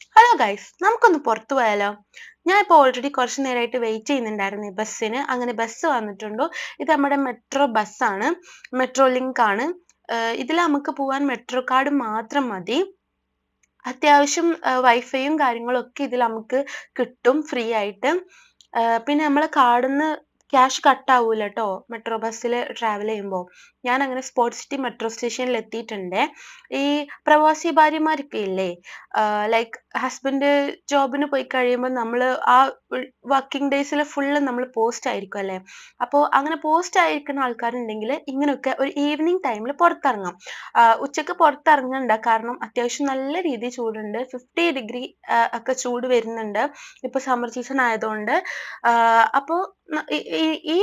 Hello guys നമുക്കൊന്ന് പുറത്തു പോയാലോ? ഞാൻ ഇപ്പോൾ ഓൾറെഡി കുറച്ച് നേരമായിട്ട് വെയിറ്റ് ചെയ്യുന്നുണ്ടായിരുന്നു ബസ്സിന്. അങ്ങനെ ബസ് വന്നിട്ടുണ്ടോ? ഇത് നമ്മുടെ മെട്രോ ബസ്സാണ് മെട്രോ ലിങ്ക് ആണ്. ഇതിൽ നമുക്ക് പോകാൻ മെട്രോ കാർഡ് മാത്രം മതി. അത്യാവശ്യം വൈഫൈയും കാര്യങ്ങളും ഒക്കെ ഇതിൽ നമുക്ക് കിട്ടും ഫ്രീ ആയിട്ട്. പിന്നെ നമ്മൾ കാർഡിന്ന് ക്യാഷ് കട്ട് ആവൂല കേട്ടോ മെട്രോ ബസ്സിൽ ട്രാവൽ ചെയ്യുമ്പോൾ ഞാൻ അങ്ങനെ സ്പോർട്സ് സിറ്റി മെട്രോ സ്റ്റേഷനിൽ എത്തിയിട്ടുണ്ട് ഈ പ്രവാസി ഭാര്യമാരൊക്കെ ഇല്ലേ? ലൈക്ക് ഹസ്ബൻഡ് ജോബിന് പോയി കഴിയുമ്പോൾ നമ്മൾ ആ വർക്കിംഗ് ഡേയ്സിൽ ഫുള്ള് നമ്മൾ പോസ്റ്റ് ആയിരിക്കും അല്ലേ? അപ്പോൾ അങ്ങനെ പോസ്റ്റ് ആയിരിക്കുന്ന ആൾക്കാരുണ്ടെങ്കിൽ ഇങ്ങനെയൊക്കെ ഒരു ഈവനിങ് ടൈമിൽ പുറത്തിറങ്ങാം. ഉച്ചയ്ക്ക് പുറത്തിറങ്ങണ്ട. കാരണം അത്യാവശ്യം നല്ല രീതിയിൽ ചൂടുണ്ട്. ഫിഫ്റ്റി ഡിഗ്രി ഒക്കെ ചൂട് വരുന്നുണ്ട്. ഇപ്പോൾ സമ്മർ സീസൺ ആയതുകൊണ്ട്. അപ്പോൾ ഈ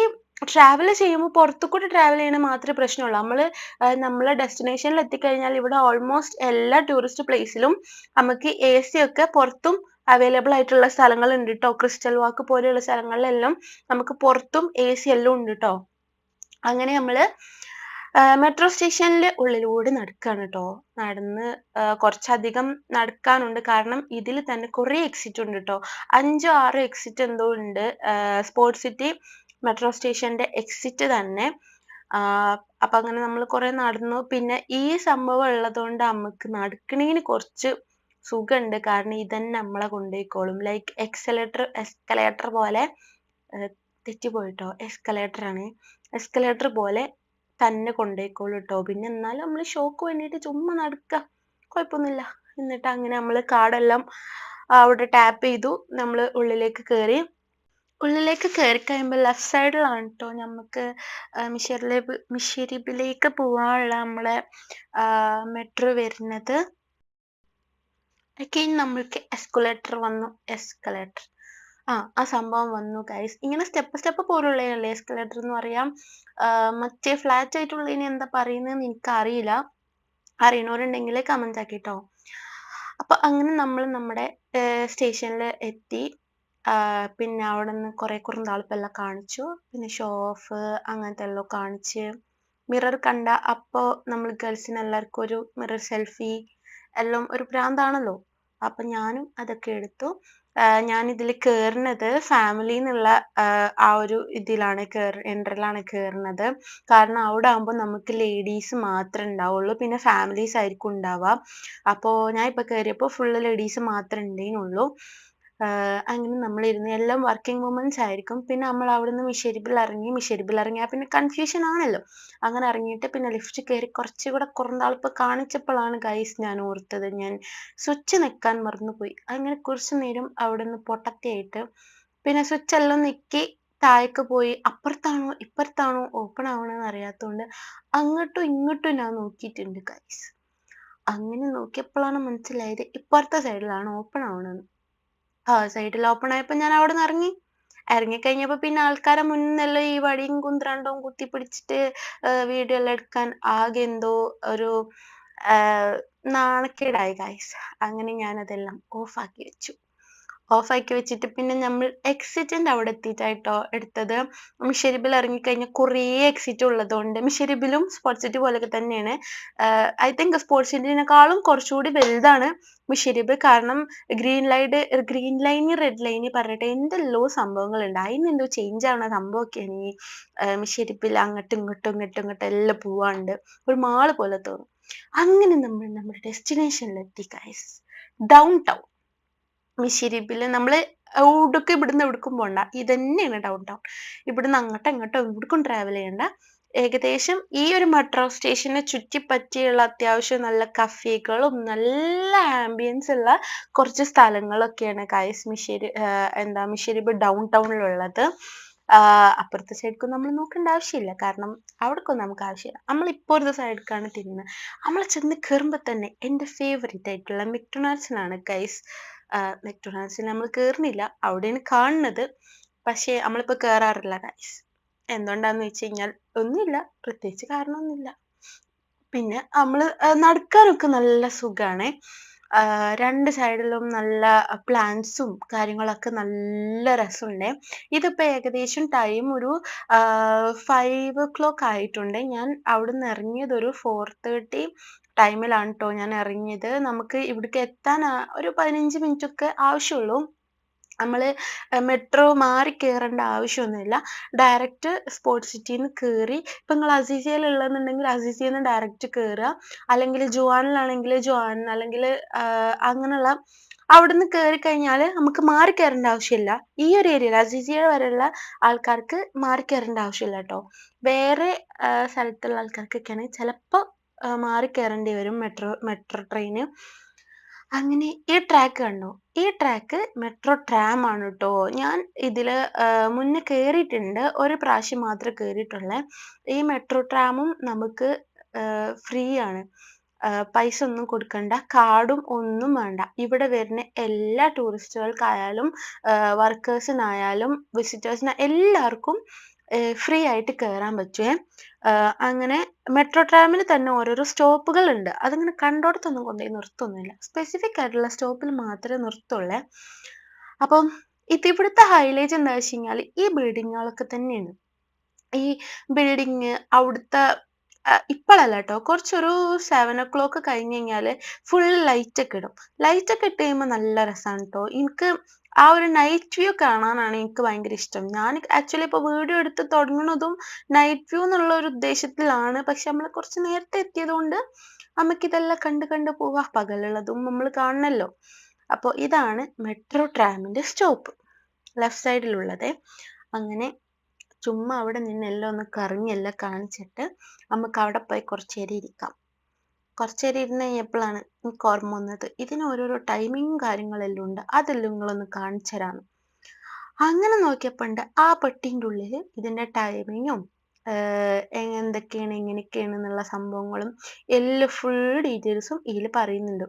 ട്രാവൽ ചെയ്യുമ്പോൾ പുറത്തു കൂടി ട്രാവൽ ചെയ്യണ മാത്രമേ പ്രശ്നമുള്ളൂ. നമ്മൾ നമ്മളെ ഡെസ്റ്റിനേഷനിൽ എത്തിക്കഴിഞ്ഞാൽ ഇവിടെ ഓൾമോസ്റ്റ് എല്ലാ ടൂറിസ്റ്റ് പ്ലേസിലും നമുക്ക് എ സി ഒക്കെ പുറത്തും അവൈലബിൾ ആയിട്ടുള്ള സ്ഥലങ്ങളുണ്ട് കേട്ടോ ക്രിസ്റ്റൽ വാക്ക് പോലെയുള്ള സ്ഥലങ്ങളിലെല്ലാം നമുക്ക് പുറത്തും എ സി എല്ലാം ഉണ്ട് കേട്ടോ അങ്ങനെ നമ്മൾ മെട്രോ സ്റ്റേഷനിൽ ഉള്ളിലൂടെ നടക്കുകയാണ് കേട്ടോ നടന്ന് കുറച്ചധികം നടക്കാനുണ്ട്. കാരണം ഇതിൽ തന്നെ കുറേ എക്സിറ്റ് ഉണ്ട് കേട്ടോ അഞ്ചോ ആറോ എക്സിറ്റ് എന്തോ ഉണ്ട്. സ്പോർട്സ് സിറ്റി മെട്രോ സ്റ്റേഷന്റെ എക്സിറ്റ് തന്നെ. അപ്പൊ അങ്ങനെ നമ്മൾ കുറെ നടന്നു. പിന്നെ ഈ സംഭവം ഉള്ളതുകൊണ്ട് നമുക്ക് നടക്കണേന് കുറച്ച് സുഖമുണ്ട് കാരണം ഇതന്നെ നമ്മളെ കൊണ്ടുപോയിക്കോളും ലൈക്ക് എക്സലേറ്റർ എസ്കലേറ്റർ പോലെ തെറ്റിപ്പോയിട്ടോ എസ്കലേറ്റർ ആണ്. എസ്കലേറ്റർ പോലെ തന്നെ കൊണ്ടുപോയിക്കോളും കേട്ടോ പിന്നെ എന്നാലും നമ്മൾ ഷോക്ക് വേണ്ടിയിട്ട് ചുമ്മാ നടക്കുക കുഴപ്പമൊന്നുമില്ല എന്നിട്ട് അങ്ങനെ നമ്മൾ കാർഡെല്ലാം അവിടെ ടാപ്പ് ചെയ്തു. നമ്മൾ ഉള്ളിലേക്ക് കയറി ഉള്ളിലേക്ക് കയറി കഴിയുമ്പോൾ ലെഫ്റ്റ് സൈഡിലാണ് കേട്ടോ നമുക്ക് മിഷരിലെ മിഷരിബിലേക്ക് പോകാനുള്ള നമ്മളെ മെട്രോ വരുന്നത്. അഗെയിൻ നമ്മൾക്ക് എസ്കുലേറ്റർ വന്നു. എസ്കലേറ്റർ ആ ആ സംഭവം വന്നു ഗയ്സ്. ഇങ്ങനെ സ്റ്റെപ്പ് സ്റ്റെപ്പ് പോലുള്ളതല്ലേ എസ്കലേറ്റർ എന്ന് പറയാം. മറ്റേ ഫ്ലാറ്റ് ആയിട്ടുള്ളതിന് എന്താ പറയുന്നതെന്ന് എനിക്കറിയില്ല. അറിയണവരുണ്ടെങ്കിൽ കമന്റ് ആക്കിട്ടോ. അപ്പൊ അങ്ങനെ നമ്മൾ നമ്മുടെ സ്റ്റേഷനിൽ എത്തി. പിന്നെ അവിടെ നിന്ന് കുറേ കുറുന്താളിപ്പെല്ലാം കാണിച്ചു. പിന്നെ ഷോ ഓഫ് അങ്ങനത്തെ എല്ലാം കാണിച്ച്. മിറർ കണ്ട അപ്പോൾ നമ്മൾ ഗേൾസിന് എല്ലാവർക്കും ഒരു മിറർ സെൽഫി എല്ലാം ഒരു പ്രാന്താണല്ലോ. അപ്പൊ ഞാനും അതൊക്കെ എടുത്തു. ഞാൻ ഇതിൽ കയറുന്നത് ഫാമിലി എന്നുള്ള ആ ഒരു ഇതിലാണ് കയറി എൻട്രലാണ് കയറുന്നത് കാരണം അവിടെ ആകുമ്പോൾ നമുക്ക് ലേഡീസ് മാത്രമേ ഉണ്ടാവുള്ളൂ. പിന്നെ ഫാമിലീസ് ആയിരിക്കും ഉണ്ടാവുക. അപ്പോൾ ഞാൻ ഇപ്പോൾ കയറിയപ്പോൾ ഫുള്ള് ലേഡീസ് മാത്രമേ ഉണ്ടേനുള്ളൂ അങ്ങനെ നമ്മളിരുന്ന് എല്ലാം വർക്കിംഗ് വുമൻസ് ആയിരിക്കും. പിന്നെ നമ്മൾ അവിടുന്ന് മിഷരിബിൽ ഇറങ്ങി മിഷരിബിൽ ഇറങ്ങിയാൽ പിന്നെ കൺഫ്യൂഷൻ ആണല്ലോ. അങ്ങനെ ഇറങ്ങിയിട്ട് പിന്നെ ലിഫ്റ്റ് കയറി കുറച്ചുകൂടെ കുറന്താളിപ്പ് കാണിച്ചപ്പോഴാണ് ഗൈസ് ഞാൻ ഓർത്തത് ഞാൻ സ്വിച്ച് നിൽക്കാൻ മറന്നുപോയി. അങ്ങനെ കുറച്ചു നേരം അവിടുന്ന് പൊട്ടത്തിയായിട്ട് പിന്നെ സ്വിച്ച് എല്ലാം നിക്കി താഴേക്ക് പോയി. അപ്പുറത്താണോ ഇപ്പുറത്താണോ ഓപ്പൺ ആവണമെന്ന് അറിയാത്തതുകൊണ്ട് അങ്ങോട്ടും ഇങ്ങോട്ടും ഞാൻ നോക്കിയിട്ടുണ്ട് ഗൈസ് അങ്ങനെ നോക്കിയപ്പോഴാണ് മനസ്സിലായത് ഇപ്പുറത്തെ സൈഡിലാണ് ഓപ്പൺ ആവണമെന്ന് ആ സൈഡിൽ ഓപ്പൺ ആയപ്പോൾ ഞാൻ അവിടെ നിന്ന് ഇറങ്ങി ഇറങ്ങിക്കഴിഞ്ഞപ്പോ പിന്നെ ആൾക്കാരെ മുന്നിലെല്ലാം ഈ വടിയും കുന്ത്രണ്ടും കുത്തി പിടിച്ചിട്ട് വീഡിയോ എല്ലാം എടുക്കാൻ ആകെ എന്തോ ഒരു നാണക്കേടായി ഗായ്സ് അങ്ങനെ ഞാൻ അതെല്ലാം ആക്കി വെച്ചു. ഓഫാക്കി വെച്ചിട്ട് പിന്നെ നമ്മൾ എക്സിറ്റിന്റെ അവിടെ എത്തിയിട്ടായിട്ടോ എടുത്തത്. മിഷരിബിൽ ഇറങ്ങിക്കഴിഞ്ഞാൽ കുറേ എക്സിറ്റ് ഉള്ളതുകൊണ്ട് മിഷരിബിലും സ്പോർട്സ് സിറ്റി പോലെയൊക്കെ തന്നെയാണ്. ഐ തിങ്ക് സ്പോർട്സ് സിറ്റിനേക്കാളും കുറച്ചുകൂടി വലുതാണ് മിഷരിബ് കാരണം green light green line red line പറഞ്ഞിട്ട് എന്തെല്ലോ സംഭവങ്ങളുണ്ട്. അതിന് എന്തോ ചേഞ്ച് ആവുന്ന സംഭവമൊക്കെയാണ് ഈ മിഷരിബിൽ അങ്ങോട്ടും ഇങ്ങോട്ടും ഇങ്ങോട്ടും ഇങ്ങോട്ടും എല്ലാം പോവാണ്ട് ഒരു മാൾ പോലെ തോന്നും. അങ്ങനെ നമ്മൾ നമ്മുടെ ഡെസ്റ്റിനേഷനിലെത്തി ഗൈസ് ഡൗൺ ടൗൺ മിഷിരിബിൽ നമ്മൾ എവിടേക്കും ഇവിടുന്ന് എവിടേക്കും പോണ്ട. ഇത് തന്നെയാണ് ഡൗൺ ടൗൺ ഇവിടുന്ന് അങ്ങോട്ടോ ഇങ്ങോട്ടോ എവിടേക്കും ട്രാവൽ ചെയ്യണ്ട. ഏകദേശം ഈ ഒരു മെട്രോ സ്റ്റേഷനെ ചുറ്റിപ്പറ്റിയുള്ള അത്യാവശ്യം നല്ല കഫേകളും നല്ല ആംബിയൻസ് ഉള്ള കുറച്ച് സ്ഥലങ്ങളൊക്കെയാണ് കായസ് മിഷേരി എന്താ മിഷേരിബ് ഡൗൺ ടൗണിലുള്ളത് അപ്പുറത്തെ സൈഡിക്കും നമ്മൾ നോക്കേണ്ട ആവശ്യമില്ല. കാരണം അവിടേക്കൊന്നും നമുക്ക് ആവശ്യമില്ല. നമ്മൾ ഇപ്പോഴത്തെ സൈഡിലേക്കാണ് തിരിയുന്നത്. നമ്മൾ ചെന്ന് കയറുമ്പോൾ തന്നെ എന്റെ ഫേവറേറ്റ് ആയിട്ടുള്ള മെക്ഡൊണാൾഡ്സിനാണ് ഗൈസ് മെക്ഡൊണാൾഡ്സിൽ നമ്മൾ കയറുന്നില്ല അവിടെയാണ് കാണുന്നത്. പക്ഷേ നമ്മളിപ്പോൾ കയറാറില്ല ഗൈസ് എന്തുകൊണ്ടാന്ന് വെച്ച് കഴിഞ്ഞാൽ ഒന്നുമില്ല. പ്രത്യേകിച്ച് കാരണമൊന്നുമില്ല. പിന്നെ നമ്മൾ നടക്കാനൊക്കെ നല്ല സുഖമാണ് രണ്ട് സൈഡിലും നല്ല പ്ലാന്റ്സും കാര്യങ്ങളൊക്കെ നല്ല രസമുണ്ട്. ഇതിപ്പോൾ ഏകദേശം ടൈം ഒരു ഫൈവ് ഒ ക്ലോക്ക് ആയിട്ടുണ്ട്. ഞാൻ അവിടെ നിന്ന് ഇറങ്ങിയത് ഒരു ഫോർ തേർട്ടി ടൈമിലാണ് ട്ടോ ഞാൻ ഇറങ്ങിയത് നമുക്ക് ഇവിടേക്ക് എത്താൻ ഒരു പതിനഞ്ച് മിനിറ്റ് ഒക്കെ ആവശ്യമുള്ളൂ നമ്മൾ മെട്രോ മാറി കയറേണ്ട ആവശ്യമൊന്നുമില്ല ഡയറക്റ്റ് സ്പോർട്സ് സിറ്റിന്ന് കേറി ഇപ്പം നിങ്ങൾ അസീസിയയിലുള്ളതെന്നുണ്ടെങ്കിൽ അസീസിയിൽ നിന്ന് ഡയറക്റ്റ് കയറുക അല്ലെങ്കിൽ ജുവാനിലാണെങ്കിൽ ജുവാൻ അല്ലെങ്കിൽ അങ്ങനെയുള്ള അവിടുന്ന് കേറി കഴിഞ്ഞാൽ നമുക്ക് മാറി കയറേണ്ട ആവശ്യമില്ല. ഈ ഒരു ഏരിയയിൽ അസീസിയ വരെയുള്ള ആൾക്കാർക്ക് മാറി കയറേണ്ട ആവശ്യമില്ല കേട്ടോ വേറെ സ്ഥലത്തുള്ള ആൾക്കാർക്കൊക്കെയാണെങ്കിൽ ചിലപ്പോൾ മാറി കയറേണ്ടി വരും മെട്രോ മെട്രോ ട്രെയിന്. അങ്ങനെ ഈ ട്രാക്ക് കണ്ടു? ഈ ട്രാക്ക് മെട്രോ ട്രാം ആണ് കേട്ടോ ഞാൻ ഇതിൽ മുന്നേ കയറിയിട്ടുണ്ട് ഒരു പ്രാവശ്യം മാത്രമേ കയറിയിട്ടുള്ളേ ഈ മെട്രോ ട്രാമും നമുക്ക് ഫ്രീ ആണ്. പൈസ ഒന്നും കൊടുക്കണ്ട. കാർഡും ഒന്നും വേണ്ട. ഇവിടെ വരുന്ന എല്ലാ ടൂറിസ്റ്റുകൾക്കായാലും വർക്കേഴ്സിനായാലും വിസിറ്റേഴ്സിന് എല്ലാവർക്കും ഫ്രീ ആയിട്ട് കയറാൻ പറ്റുമേ അങ്ങനെ മെട്രോ ട്രാമിന് തന്നെ ഓരോരോ സ്റ്റോപ്പുകൾ ഉണ്ട്. അതിങ്ങനെ കണ്ടോടത്തൊന്നും കൊണ്ടുപോയി നിർത്തുന്നില്ല. സ്പെസിഫിക് ആയിട്ടുള്ള സ്റ്റോപ്പിൽ മാത്രമേ നിർത്തുള്ളേ. അപ്പം ഇത് ഇവിടുത്തെ ഹൈലൈറ്റ് എന്താ വെച്ച് കഴിഞ്ഞാൽ ഈ ബിൽഡിങ്ങുകളൊക്കെ തന്നെയാണ്. ഈ ബിൽഡിങ് അവിടുത്തെ ഇപ്പോഴല്ല കേട്ടോ കുറച്ചൊരു സെവൻ ഒ ക്ലോക്ക് കഴിഞ്ഞ് കഴിഞ്ഞാൽ ഫുൾ ലൈറ്റ് ഒക്കെ ഇടും. ലൈറ്റ് ഒക്കെ ഇട്ട് കഴിയുമ്പോൾ നല്ല രസമാണ് കേട്ടോ എനിക്ക് ആ ഒരു നൈറ്റ് വ്യൂ കാണാനാണ് എനിക്ക് ഭയങ്കര ഇഷ്ടം. ഞാൻ ആക്ച്വലി ഇപ്പോൾ വീഡിയോ എടുത്ത് തുടങ്ങുന്നതും നൈറ്റ് വ്യൂ എന്നുള്ള ഒരു ഉദ്ദേശത്തിലാണ്. പക്ഷെ നമ്മൾ കുറച്ച് നേരത്തെ എത്തിയത് കൊണ്ട് നമുക്ക് ഇതെല്ലാം കണ്ട് കണ്ട് പോവാ പകലുള്ളതും നമ്മൾ കാണണല്ലോ. അപ്പോൾ ഇതാണ് മെട്രോ ട്രാമിന്റെ സ്റ്റോപ്പ് ലെഫ്റ്റ് സൈഡിലുള്ളത് അങ്ങനെ ചുമ്മാ അവിടെ നിന്ന് എല്ലാം ഒന്ന് കറങ്ങി എല്ലാം കാണിച്ചിട്ട് നമുക്ക് അവിടെ പോയി കുറച്ച് നേരം ഇരിക്കാം. കുറച്ച് നേരം ഇരുന്ന് കഴിഞ്ഞപ്പോഴാണ് എനിക്ക് ഓർമ്മ വന്നത്. ഇതിന് ഓരോരോ ടൈമിങ്ങും കാര്യങ്ങളെല്ലാം ഉണ്ട്. അതെല്ലാം നിങ്ങളൊന്ന് കാണിച്ചു തരാന്ന് അങ്ങനെ നോക്കിയപ്പോണ്ട് ആ പെട്ടിന്റെ ഉള്ളിൽ ഇതിന്റെ ടൈമിങ്ങും എന്തൊക്കെയാണ് എങ്ങനെയൊക്കെയാണ് എന്നുള്ള സംഭവങ്ങളും എല്ലാം ഫുൾ ഡീറ്റെയിൽസും ഇതിൽ പറയുന്നുണ്ട്.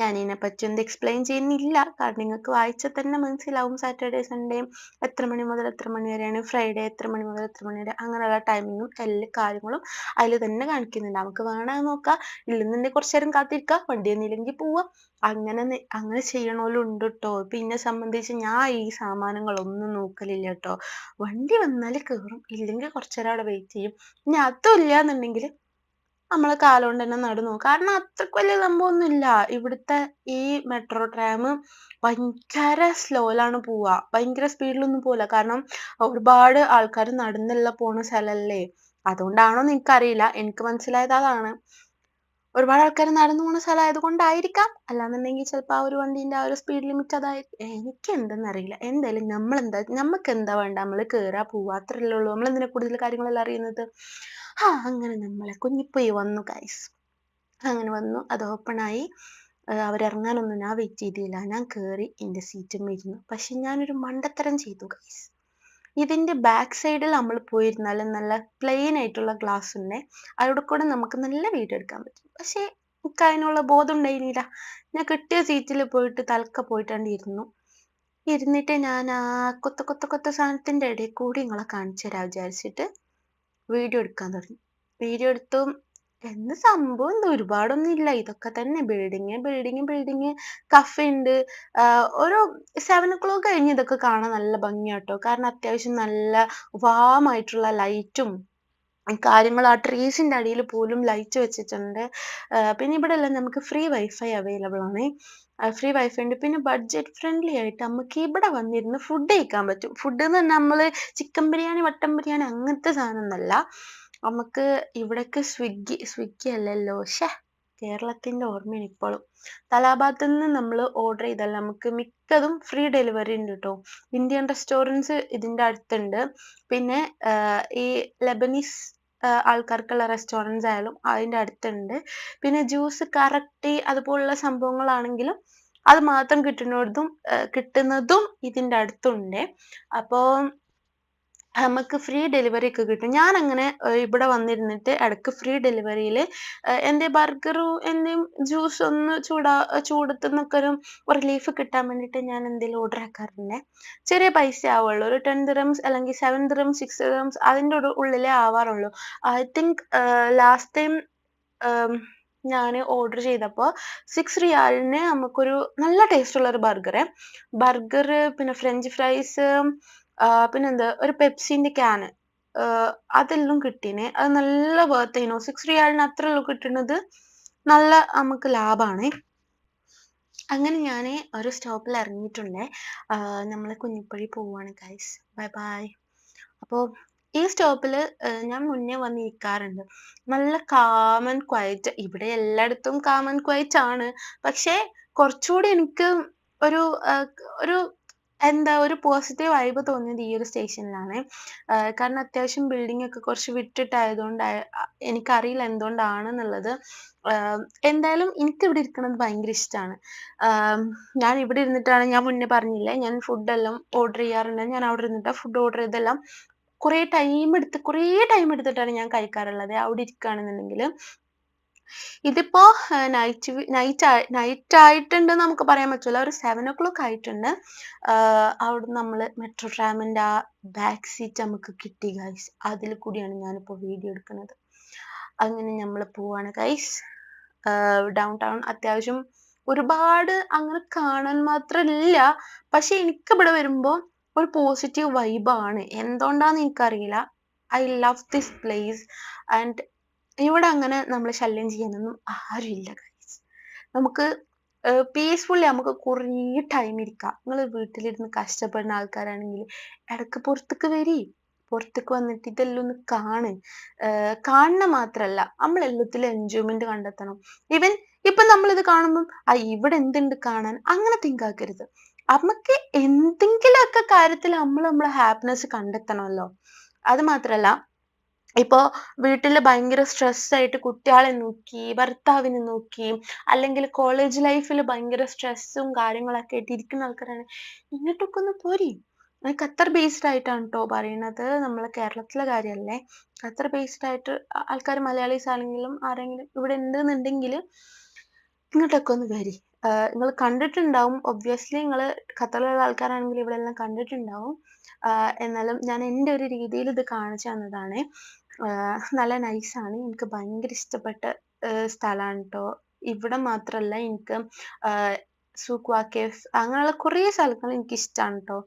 ഞാൻ ഇതിനെപ്പറ്റി ഒന്നും എക്സ്പ്ലെയിൻ ചെയ്യുന്നില്ല. കാരണം നിങ്ങൾക്ക് വായിച്ചാൽ തന്നെ മനസ്സിലാവും. സാറ്റർഡേ സൺഡേ എത്ര മണി മുതൽ എത്ര മണി വരെയാണ്? ഫ്രൈഡേ എത്ര മണി മുതൽ എത്ര മണി വരെ? അങ്ങനെയുള്ള ടൈമിങ്ങും എല്ലാ കാര്യങ്ങളും അതിൽ തന്നെ കാണിക്കുന്നുണ്ട്. നമുക്ക് വേണമെങ്കിൽ നോക്കാം. ഇല്ലെന്നുണ്ടെങ്കിൽ കുറച്ചു നേരം കാത്തിരിക്കുക വണ്ടി ഒന്നില്ലെങ്കിൽ പോവാം. അങ്ങനെ അങ്ങനെ ചെയ്യണോലും ഉണ്ട് കേട്ടോ പിന്നെ സംബന്ധിച്ച് ഞാൻ ഈ സാമാനങ്ങളൊന്നും നോക്കലില്ല കേട്ടോ വണ്ടി വന്നാൽ കയറും ഇല്ലെങ്കിൽ കുറച്ചു നേരം അവിടെ വെയിറ്റ് ചെയ്യും. ഇനി അതും ഇല്ല എന്നുണ്ടെങ്കിൽ നമ്മൾ കാലുകൊണ്ട് തന്നെ നടന്നു കാരണം അത്രയ്ക്ക് വലിയ സംഭവമൊന്നുമില്ല ഇവിടുത്തെ ഈ മെട്രോ ട്രാം ഭയങ്കര സ്ലോയിലാണ് പോവുക ഭയങ്കര സ്പീഡിലൊന്നും പോവില്ല. കാരണം ഒരുപാട് ആൾക്കാർ നടന്നല്ല പോണ സ്ഥലല്ലേ. അതുകൊണ്ടാണോ എന്ന് എനിക്കറിയില്ല എനിക്ക് മനസ്സിലായത് അതാണ്. ഒരുപാട് ആൾക്കാർ നടന്നു പോണ സ്ഥലമായത് കൊണ്ടായിരിക്കാം അല്ലാന്നുണ്ടെങ്കിൽ ചിലപ്പോൾ ആ ഒരു വണ്ടിന്റെ ആ ഒരു സ്പീഡ് ലിമിറ്റ് അതായി അറിയില്ല എന്തായാലും നമ്മൾ എന്താ നമുക്ക് എന്താ വേണ്ട? നമ്മൾ കേറാ പോവാ. അത്രല്ലേ ഉള്ളൂ. നമ്മൾ എന്തിനാ കൂടുതൽ കാര്യങ്ങളെല്ലാം അറിയുന്നത്? ആ അങ്ങനെ നമ്മളെ കുഞ്ഞിപ്പോയി വന്നു ഗൈസ് അങ്ങനെ വന്നു. അത് ഓപ്പൺ ആയി. അവരിറങ്ങാനൊന്നും ഞാൻ വെയിറ്റ് ചെയ്തില്ല. ഞാൻ കയറി എന്റെ സീറ്റും ഇരുന്നു. പക്ഷെ ഞാനൊരു മണ്ടത്തരം ചെയ്തു ഗൈസ് ഇതിന്റെ ബാക്ക് സൈഡിൽ നമ്മൾ പോയിരുന്നാൽ നല്ല പ്ലെയിൻ ആയിട്ടുള്ള ഗ്ലാസ് ഉണ്ട് അവിടെ കൂടെ നമുക്ക് നല്ല വീഡിയോ എടുക്കാൻ പറ്റും. പക്ഷേ എനിക്ക് അതിനുള്ള ബോധം ഉണ്ടായിരുന്നില്ല. ഞാൻ കിട്ടിയ സീറ്റിൽ പോയിട്ട് തലക്ക പോയിട്ടാണ്ട് ഇരുന്നു. ഇരുന്നിട്ട് ഞാൻ ആ കൊത്ത കൊത്ത കൊത്ത സാധനത്തിന്റെ ഇടയിൽ കൂടി നിങ്ങളെ കാണിച്ചു തരാം വിചാരിച്ചിട്ട്. വീഡിയോ എടുക്കാൻ തുടങ്ങി. വീഡിയോ എടുത്തു എന്ന് സംഭവം? എന്താ ഒരുപാടൊന്നും ഇല്ല. ഇതൊക്കെ തന്നെ ബിൽഡിങ് ബിൽഡിങ് ബിൽഡിങ് കഫേ ഉണ്ട്. ഒരു സെവൻ ഒ ക്ലോക്ക് കഴിഞ്ഞ് ഇതൊക്കെ കാണാൻ നല്ല ഭംഗിയാട്ടോ. കാരണം അത്യാവശ്യം നല്ല വാമായിട്ടുള്ള ലൈറ്റും കാര്യങ്ങൾ ആ ട്രീസിന്റെ അടിയിൽ പോലും ലൈറ്റ് വെച്ചിട്ടുണ്ട്. പിന്നെ ഇവിടെ എല്ലാം നമുക്ക് ഫ്രീ വൈഫൈ അവൈലബിൾ ആണ്. ഫ്രീ വൈഫൈ ഉണ്ട്. പിന്നെ ബഡ്ജറ്റ് ഫ്രണ്ട്ലി ആയിട്ട് നമുക്ക് ഇവിടെ വന്നിരുന്ന് ഫുഡ് കഴിക്കാൻ പറ്റും. ഫുഡ് എന്ന് പറഞ്ഞാൽ നമ്മൾ ചിക്കൻ ബിരിയാണി വട്ടൻ ബിരിയാണി അങ്ങനത്തെ സാധനം ഒന്നല്ല നമുക്ക് ഇവിടേക്ക് സ്വിഗ്ഗി സ്വിഗ്ഗി അല്ലല്ലോ. ഷേ കേരളത്തിന്റെ ഓർമ്മയാണ് ഇപ്പോഴും തലാബാത്ത് നിന്ന് നമ്മൾ ഓർഡർ ചെയ്താൽ നമുക്ക് മിക്കതും ഫ്രീ ഡെലിവറി ഉണ്ട് കേട്ടോ ഇന്ത്യൻ റെസ്റ്റോറന്റ്സ് ഇതിന്റെ അടുത്തുണ്ട്. പിന്നെ ഈ ലെബനീസ് ആൾക്കാർക്കുള്ള റെസ്റ്റോറന്റ്സ് ആയാലും അതിന്റെ അടുത്തുണ്ട്. പിന്നെ ജ്യൂസ് കറക്റ്റ് അതുപോലുള്ള സംഭവങ്ങളാണെങ്കിലും അത് മാത്രം കിട്ടുന്നതും കിട്ടുന്നതും ഇതിന്റെ അടുത്തുണ്ട്. അപ്പോൾ നമുക്ക് ഫ്രീ ഡെലിവറി ഒക്കെ കിട്ടും. ഞാൻ അങ്ങനെ ഇവിടെ വന്നിരുന്നിട്ട് ഇടയ്ക്ക് ഫ്രീ ഡെലിവറിയിൽ എന്റെ ബർഗറും എന്റെയും ജ്യൂസ് ഒന്ന് ചൂടാ ചൂടത്തുനിന്നൊക്കെ ഒരു റിലീഫ് കിട്ടാൻ വേണ്ടിയിട്ട് ഞാൻ എന്തെങ്കിലും ഓർഡർ ആക്കാറുണ്ട്. ചെറിയ പൈസ ആവുള്ളൂ. ഒരു ടെൻ ദിറംസ് അല്ലെങ്കിൽ സെവൻ ദിറംസ് സിക്സ് ദിറംസ് അതിന്റെ ഉള്ളിലേ ആവാറുള്ളൂ. ഐ തിങ്ക് ലാസ്റ്റ് ടൈം ഞാൻ ഓർഡർ ചെയ്തപ്പോൾ സിക്സ് റിയാലിന് നമുക്കൊരു നല്ല ടേസ്റ്റ് ഉള്ള ഒരു ബർഗർ ബർഗർ പിന്നെ ഫ്രഞ്ച് ഫ്രൈസ് പിന്നെന്താ ഒരു പെപ്സിന്റെ ക്യാന്. അതെല്ലാം കിട്ടീന്. അത് നല്ല വേർത്തേനു റിയാലിന് അത്ര ഉള്ളു കിട്ടുന്നത് നല്ല നമുക്ക് ലാഭാണേ. അങ്ങനെ ഞാൻ ഒരു സ്റ്റോപ്പിൽ ഇറങ്ങിയിട്ടുണ്ട് നമ്മൾ കുഞ്ഞിപ്പഴി പോവാണ് ഗൈസ് ബൈ ബൈ അപ്പോൾ ഈ സ്റ്റോപ്പിൽ ഞാൻ മുന്നേ വന്ന് ഇരിക്കാറുണ്ട് നല്ല കാം ആൻഡ് ക്വയറ്റ് ഇവിടെ എല്ലായിടത്തും കാം ആൻഡ് ക്വയറ്റ് ആണ്. പക്ഷേ കുറച്ചുകൂടി എനിക്ക് ഒരു ഒരു എന്താ ഒരു പോസിറ്റീവ് വൈബ് തോന്നിയത് ഈ ഒരു സ്റ്റേഷനിലാണ് കാരണം അത്യാവശ്യം ബിൽഡിംഗ് ഒക്കെ കുറച്ച് വിട്ടിട്ടായതുകൊണ്ട് എനിക്കറിയില്ല എന്തുകൊണ്ടാണെന്നുള്ളത്. എന്തായാലും എനിക്ക് ഇവിടെ ഇരിക്കുന്നത് ഭയങ്കര ഇഷ്ടമാണ് ഞാൻ ഇവിടെ ഇരുന്നിട്ടാണ് ഞാൻ മുന്നേ പറഞ്ഞില്ലേ ഞാൻ ഫുഡെല്ലാം ഓർഡർ ചെയ്യാറുണ്ട്. ഞാൻ അവിടെ ഇരുന്നിട്ടാ ഫുഡ് ഓർഡർ ചെയ്തെല്ലാം കുറേ ടൈം എടുത്ത് കുറേ ടൈം എടുത്തിട്ടാണ് ഞാൻ കഴിക്കാറുള്ളത്. അവിടെ ഇരിക്കുകയാണെന്നുണ്ടെങ്കിൽ ഇതിപ്പോ നൈറ്റ് നൈറ്റ് നൈറ്റ് ആയിട്ടുണ്ട് നമുക്ക് പറയാൻ പറ്റില്ല ഒരു സെവൻ ഒ ക്ലോക്ക് ആയിട്ടുണ്ട് അവിടെ നമ്മൾ മെട്രോ ട്രാമിന്റെ ആ ബാക്ക് സീറ്റ് നമുക്ക് കിട്ടി ഗൈസ് അതിൽ കൂടിയാണ് ഞാനിപ്പോ വീഡിയോ എടുക്കുന്നത്. അങ്ങനെ നമ്മൾ പോവാണ് ഗൈസ് ഡൗൺ ടൗൺ അത്യാവശ്യം ഒരുപാട് അങ്ങനെ കാണാൻ മാത്രമില്ല പക്ഷെ എനിക്ക് ഇവിടെ വരുമ്പോൾ ഒരു പോസിറ്റീവ് വൈബാണ് എന്തുകൊണ്ടാന്ന് എനിക്കറിയില്ല. I love this place and ഇവിടെ അങ്ങനെ നമ്മൾ ശല്യം ചെയ്യാനൊന്നും ആരുമില്ല ഗൈസ് നമുക്ക് പീസ്ഫുള്ളി നമുക്ക് കുറേ ടൈം ഇരിക്കാം. നിങ്ങൾ വീട്ടിലിരുന്ന് കഷ്ടപ്പെടുന്ന ആൾക്കാരാണെങ്കിൽ ഇടയ്ക്ക് പുറത്തേക്ക് വരി. പുറത്തേക്ക് വന്നിട്ട് ഇതെല്ലാം ഒന്ന് കാണ്. കാണുന്ന മാത്രല്ല. നമ്മൾ എല്ലാത്തിലും എൻജോയ്മെന്റ് കണ്ടെത്തണം. ഈവൻ ഇപ്പൊ നമ്മൾ ഇത് കാണുമ്പോൾ ആ ഇവിടെ എന്തുണ്ട് കാണാൻ? അങ്ങനെ തിങ്ക് ആക്കരുത്. നമുക്ക് എന്തെങ്കിലുമൊക്കെ കാര്യത്തിൽ നമ്മൾ നമ്മളെ ഹാപ്പിനെസ് കണ്ടെത്തണമല്ലോ. അത് മാത്രല്ല ഇപ്പോ വീട്ടിൽ ഭയങ്കര സ്ട്രെസ് ആയിട്ട് കുട്ടികളെ നോക്കി ഭർത്താവിനെ നോക്കി അല്ലെങ്കിൽ കോളേജ് ലൈഫിൽ ഭയങ്കര സ്ട്രെസ്സും കാര്യങ്ങളൊക്കെ ആയിട്ട് ഇരിക്കുന്ന ആൾക്കാരാണ്. ഇങ്ങോട്ടൊക്കെ ഒന്ന് പോരി. ഖത്തർ ബേസ്ഡ് ആയിട്ടാണ് കേട്ടോ പറയുന്നത് നമ്മൾ കേരളത്തിലെ കാര്യമല്ലേ ഖത്തർ ബേസ്ഡ് ആയിട്ട് ആൾക്കാർ മലയാളീസ് ആണെങ്കിലും ആരെങ്കിലും ഇവിടെ ഉണ്ടെന്നുണ്ടെങ്കിൽ ഇങ്ങോട്ടൊക്കെ ഒന്ന് വരി. നിങ്ങൾ കണ്ടിട്ടുണ്ടാവും. ഒബ്വിയസ്ലി നിങ്ങൾ ഖത്തറിലുള്ള ആൾക്കാരാണെങ്കിൽ ഇവിടെ എല്ലാം കണ്ടിട്ടുണ്ടാവും. എന്നാലും ഞാൻ എന്റെ ഒരു രീതിയിൽ ഇത് കാണിച്ചു തന്നതാണ്. നല്ല നൈസാണ്. എനിക്ക് ഭയങ്കര ഇഷ്ടപ്പെട്ട സ്ഥലമാണ് കേട്ടോ ഇവിടെ മാത്രമല്ല എനിക്ക് സൂക്വാ കേവ് അങ്ങനെയുള്ള കുറേ സ്ഥലങ്ങൾ എനിക്ക് ഇഷ്ടമാണ് കേട്ടോ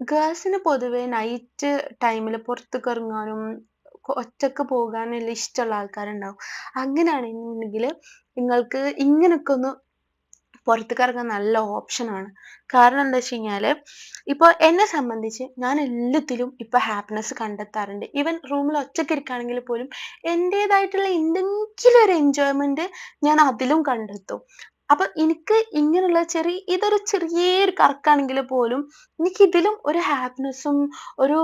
ഗേൾസിന് പൊതുവെ നൈറ്റ് ടൈമിൽ പുറത്തേക്ക് ഇറങ്ങാനും ഒറ്റയ്ക്ക് പോകാനുള്ള ഇഷ്ടമുള്ള ആൾക്കാരുണ്ടാവും. അങ്ങനെയാണെന്നുണ്ടെങ്കിൽ നിങ്ങൾക്ക് ഇങ്ങനൊക്കെ ഒന്ന് പുറത്തേക്ക് ഇറങ്ങാൻ നല്ല ഓപ്ഷനാണ് കാരണം എന്താ വെച്ച് കഴിഞ്ഞാൽ ഇപ്പൊ എന്നെ സംബന്ധിച്ച് ഞാൻ എല്ലാത്തിലും ഇപ്പൊ ഹാപ്പിനെസ് കണ്ടെത്താറുണ്ട്. ഈവൻ റൂമിൽ ഒറ്റയ്ക്ക് ഇരിക്കുകയാണെങ്കിൽ പോലും എന്റെതായിട്ടുള്ള എന്തെങ്കിലും ഒരു എൻജോയ്മെന്റ് ഞാൻ അതിലും കണ്ടെത്തും. അപ്പൊ എനിക്ക് ഇങ്ങനെയുള്ള ചെറിയ ഇതൊരു ചെറിയൊരു കറക്കാണെങ്കിൽ പോലും എനിക്ക് ഇതിലും ഒരു ഹാപ്പിനെസ്സും ഒരു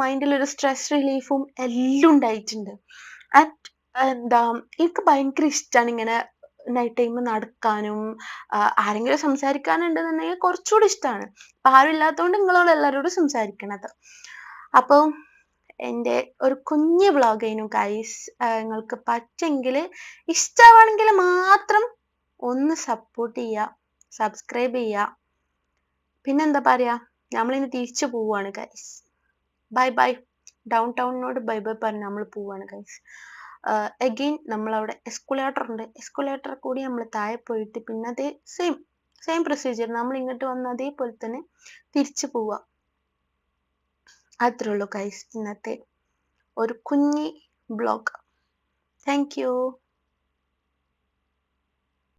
മൈൻഡിൽ ഒരു സ്ട്രെസ് റിലീഫും എല്ലാം ഉണ്ടായിട്ടുണ്ട്. ആൻഡ് എന്താ എനിക്ക് ഭയങ്കര ഇഷ്ടമാണ് ഇങ്ങനെ നൈറ്റ് ടൈം നടക്കാനും ആരെങ്കിലും സംസാരിക്കാനുണ്ടെന്നുണ്ടെങ്കിൽ കുറച്ചുകൂടി ഇഷ്ടമാണ് അപ്പൊ ആരും ഇല്ലാത്തതുകൊണ്ട് നിങ്ങളോട് എല്ലാവരോടും സംസാരിക്കണത്. അപ്പോൾ എന്റെ ഒരു കുഞ്ഞു വ്ളോഗ് ആയിരുന്നു ഗൈസ് നിങ്ങൾക്ക് പറ്റെങ്കിൽ ഇഷ്ടമാണെങ്കിൽ മാത്രം ഒന്ന് സപ്പോർട്ട് ചെയ്യുക സബ്സ്ക്രൈബ് ചെയ്യുക. പിന്നെന്താ പറയാ? നമ്മളിനി തിരിച്ചു പോവുകയാണ് ഗൈസ് ബൈ ബൈ ഡൗൺ ടൗണിനോട് ബൈ ബൈ പറഞ്ഞ് നമ്മൾ പോവുകയാണ് ഗൈസ് അഗെയിൻ നമ്മളവിടെ എസ്കുലേറ്റർ ഉണ്ട്. എസ്കുലേറ്റർ കൂടി നമ്മൾ താഴെ പോയിട്ട് പിന്നെ അതേ സെയിം സെയിം പ്രൊസീജിയർ നമ്മൾ ഇങ്ങോട്ട് വന്ന അതേപോലെ തന്നെ തിരിച്ചു പോവുക അത്രേ ഉള്ളൂ കൈസ് ഇന്നത്തെ ഒരു കുഞ്ഞി ബ്ലോഗ് താങ്ക് യു